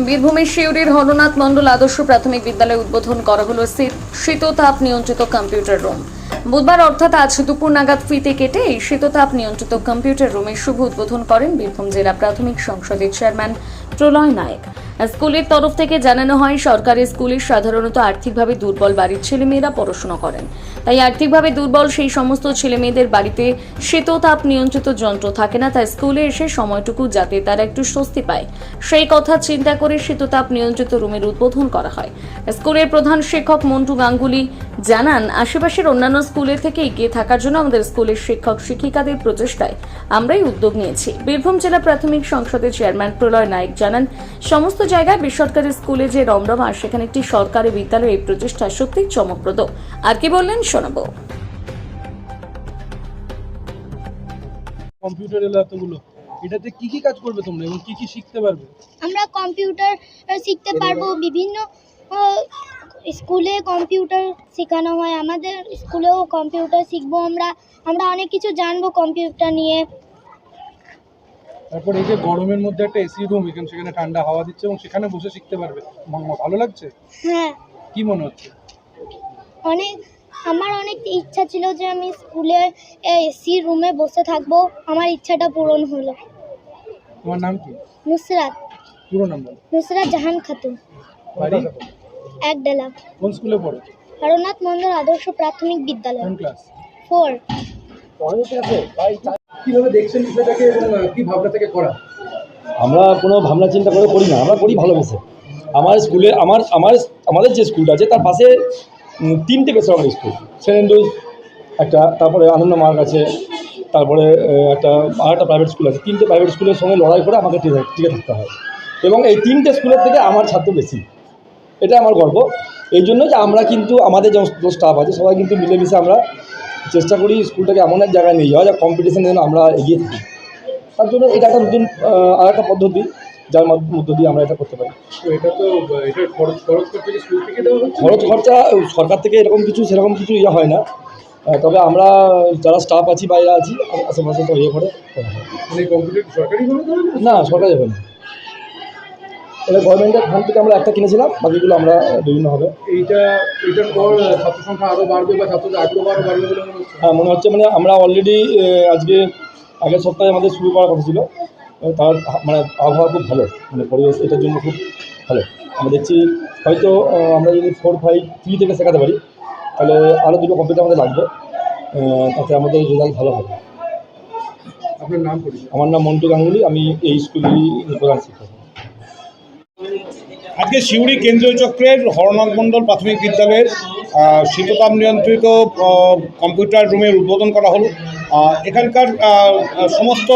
বীরভূমের শিউরির হরনাথ মণ্ডল আদর্শ প্রাথমিক বিদ্যালয়ে উদ্বোধন করা হলো শীত- শীততাপ নিয়ন্ত্রিত কম্পিউটার রুম। বুধবার অর্থাৎ আজ দুপুর নাগাদ ফিতে কেটে এই শীততাপ নিয়ন্ত্রিত কম্পিউটার রুমের শুভ উদ্বোধন করেন বীরভূম জেলা প্রাথমিক সংসদের চেয়ারম্যান প্রলয় নায়ক। স্কুলের তরফ থেকে জানানো হয়, সরকারি স্কুলে সাধারণত আর্থিকভাবে দুর্বল বাড়ির ছেলেমেয়েরা পড়াশোনা করেন। তাই আর্থিকভাবে দুর্বল সেই সমস্ত ছেলেমেয়েদের বাড়িতে শীততাপ নিয়ন্ত্রিত যন্ত্র থাকে না তাই স্কুলে এসে সময়টুকু যাতে তারা একটু স্বস্তি পায়। সেই কথা চিন্তা করে শীততাপ নিয়ন্ত্রিত রুমের উদ্বোধন করা হয়। স্কুলের প্রধান শিক্ষক মন্টু গাঙ্গুলি জানান, আশেপাশের অন্যান্য স্কুলের থেকে এগিয়ে থাকার জন্য আমাদের স্কুলের শিক্ষক শিক্ষিকাদের প্রচেষ্টায় আমরাই উদ্যোগ নিয়েছি। বীরভূম জেলা প্রাথমিক সংসদের চেয়ারম্যান প্রলয় নায়ক জানান, সমস্ত জায়গায় বেসরকারি স্কুলে যে রমরম রমরমা সেখানে একটি সরকারি বিদ্যালয়ে এই প্রচেষ্টা সত্যিই চমকপ্রদ। আর কি বললেন শোনাবো। কম্পিউটার এলো এতগুলো। এটাতে কি কি কাজ করবে তোমরা এবং কি কি শিখতে পারবে? আমরা কম্পিউটার শিখতে পারব বিভিন্ন স্কুলে কম্পিউটার শেখানো হয়। আমাদের স্কুলেও কম্পিউটার শিখব আমরা। আমরা অনেক কিছু জানব কম্পিউটার নিয়ে। তারপর এই যে গরমের মধ্যে একটা এসি রুম এখানে সেখানে ঠান্ডা হাওয়া দিচ্ছে এবং সেখানে বসে শিখতে পারবে। ভালো লাগছে? হ্যাঁ। কি মনে হচ্ছে? অনেক আমার অনেক ইচ্ছা ছিল যে আমি স্কুলে এসি রুমে বসে থাকব। আমার ইচ্ছাটা পূরণ হলো। তোমার নাম কি? নুসরাত। পুরো নাম বলো। নুসরাত জাহান খাতুন। বাড়ি? এক ডেলা কোন স্কুলে পড়ো? হরনাথ মন্দির আদর্শ প্রাথমিক বিদ্যালয়। কোন ক্লাস ফোর কীভাবে দেখছেন বিষয়টাকে এবং কি করা? আমরা কোনো ভাবনা চিন্তা করে করি না, আমরা করি ভালোবেসে। আমার স্কুলে, আমার আমার, আমাদের যে স্কুলটা আছে, তার পাশে তিনটে বেসরকারি স্কুল। সেন্ট একটা, তারপরে আনন্দ মার্গ আছে, তারপরে একটা আর একটা প্রাইভেট স্কুল আছে। তিনটে প্রাইভেট স্কুলের সঙ্গে লড়াই করে আমাকে টিকে টিকে থাকতে হয়। এবং এই তিনটে স্কুলের থেকে আমার ছাত্র বেশি। এটা আমার গর্ব। এই জন্য যে আমরা কিন্তু, আমাদের যে স্টাফ আছে, সবাই কিন্তু মিলেমিশে আমরা চেষ্টা করি স্কুলটাকে এমন এক জায়গায় নিয়ে যাওয়া যা কম্পিটিশনে যেন আমরা এগিয়ে থাকি। তার জন্য এটা একটা নতুন আর একটা পদ্ধতি যার মাধ্য- দিয়ে আমরা এটা করতে পারি। এটা তো খরচ খরচ খরচ সরকার থেকে এরকম কিছু সেরকম কিছু ইয়ে হয় না। তবে আমরা যারা স্টাফ আছি বাইরে আছি আশেপাশে তো ইয়ে করে না। মানে সরকারি হবে? না সরকার যাবে না। এটা গভর্নমেন্টের ফান্ড থেকে আমরা একটা কিনেছিলাম বাকিগুলো আমরা বিভিন্নভাবে এইটা এটার পর ছাত্র সংখ্যা আরও বাড়বে বা ছাত্রদের আগ্রহ আরও বাড়বে বলে মনে হচ্ছে? হ্যাঁ মনে হচ্ছে মানে আমরা অলরেডি আজকে আগের সপ্তাহে আমাদের শুরু করার কথা ছিল। তার মানে আবহাওয়া খুব ভালো মানে পরিবেশ এটার জন্য খুব ভালো। আমরা দেখছি হয়তো আমরা যদি ফোর ফাইভ থ্রি থেকে শেখাতে পারি তাহলে আরও দুটো কম্পিউটার আমাদের লাগবে তাতে আমাদের রেজাল্ট ভালো হবে। আপনার নাম আমার নাম মন্টু গাঙ্গুলি আমি এই স্কুলেরই প্রধান শিক্ষক। আজকে সিউড়ি কেন্দ্রীয় চক্রের হরনাথ মণ্ডল প্রাথমিক বিদ্যালয়ের শীততাপ নিয়ন্ত্রিত কম্পিউটার রুমের উদ্বোধন করা হলো। এখানকার সমস্ত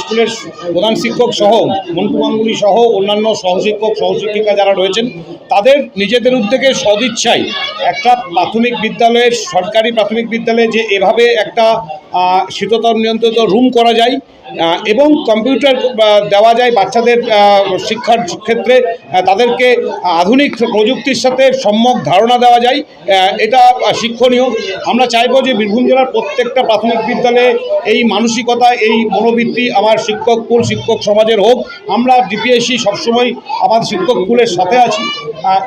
স্কুলের প্রধান শিক্ষক সহ, মন্টু সহ, অন্যান্য সহশিক্ষক, সহশিক্ষিকা যারা রয়েছেন, তাদের নিজেদের উদ্যোগে সদিচ্ছায় একটা প্রাথমিক বিদ্যালয়ের সরকারি প্রাথমিক বিদ্যালয়ে যে এভাবে একটা শীততাপ নিয়ন্ত্রিত রুম করা যায় এবং কম্পিউটার দেওয়া যায় বাচ্চাদের শিক্ষার ক্ষেত্রে তাদেরকে আধুনিক প্রযুক্তির সাথে সম্যক ধারণা দেওয়া যায় এটা শিক্ষণীয়। আমরা চাইব যে বীরভূম জেলার প্রত্যেকটা প্রাথমিক বিদ্যালয়ে এই মানসিকতা, এই মনোবৃত্তি আমার শিক্ষক কুল, শিক্ষক সমাজের হোক। আমরা ডিপিএসসি সবসময় আমার শিক্ষক কুলের সাথে আছি।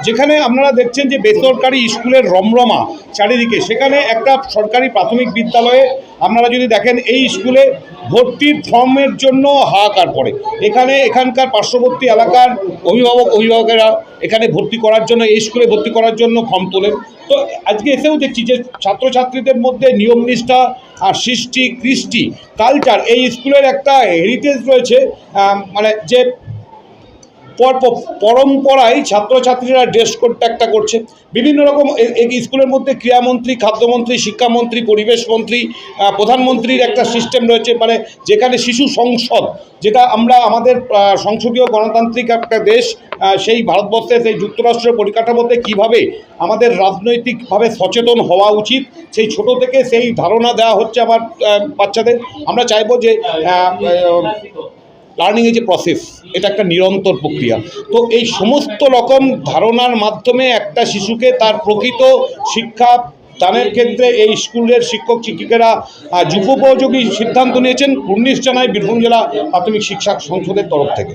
যেখানে আপনারা দেখছেন যে বেসরকারি স্কুলের রমরমা চারিদিকে, সেখানে একটা সরকারি প্রাথমিক বিদ্যালয়ে আপনারা যদি দেখেন, এই স্কুলে ভর্তির ফর্মের জন্য হাহাকার পড়ে এখানে এখানকার পার্শ্ববর্তী এলাকার অভিভাবক, অভিভাবকেরা এখানে ভর্তি করার জন্য, এই স্কুলে ভর্তি করার জন্য ফর্ম তোলেন। তো আজকে এসেও দেখছি যে ছাত্রছাত্রীদের মধ্যে নিয়ম নিষ্ঠা আর সৃষ্টি কৃষ্টি কালচার এই স্কুলের একটা হেরিটেজ রয়েছে মানে যে পরম্পরায় ছাত্রছাত্রীরা ড্রেস কোডটা একটা করছে। বিভিন্ন রকম স্কুলের মধ্যে ক্রীড়ামন্ত্রী, খাদ্যমন্ত্রী, শিক্ষামন্ত্রী, পরিবেশ মন্ত্রী প্রধানমন্ত্রীর একটা সিস্টেম রয়েছে। মানে যেখানে শিশু সংসদ, যেটা আমরা আমাদের সংসদীয় গণতান্ত্রিক একটা দেশ সেই ভারতবর্ষের, সেই যুক্তরাষ্ট্রের পরিকাঠামোতে কীভাবে আমাদের রাজনৈতিকভাবে সচেতন হওয়া উচিত, সেই ছোট থেকে সেই ধারণা দেওয়া হচ্ছে আমার বাচ্চাদের। আমরা চাইব যে লার্নিং ইজ এ প্রসেস এটা একটা নিরন্তর প্রক্রিয়া। তো এই সমস্ত রকম ধারণার মাধ্যমে একটা শিশুকে তার প্রকৃত শিক্ষা দানের ক্ষেত্রে এই স্কুলের শিক্ষক, শিক্ষিকারা যুগোপযোগী সিদ্ধান্ত নিয়েছেন। উনিশ জানায় বীরভূম জেলা প্রাথমিক শিক্ষা সংসদের তরফ থেকে।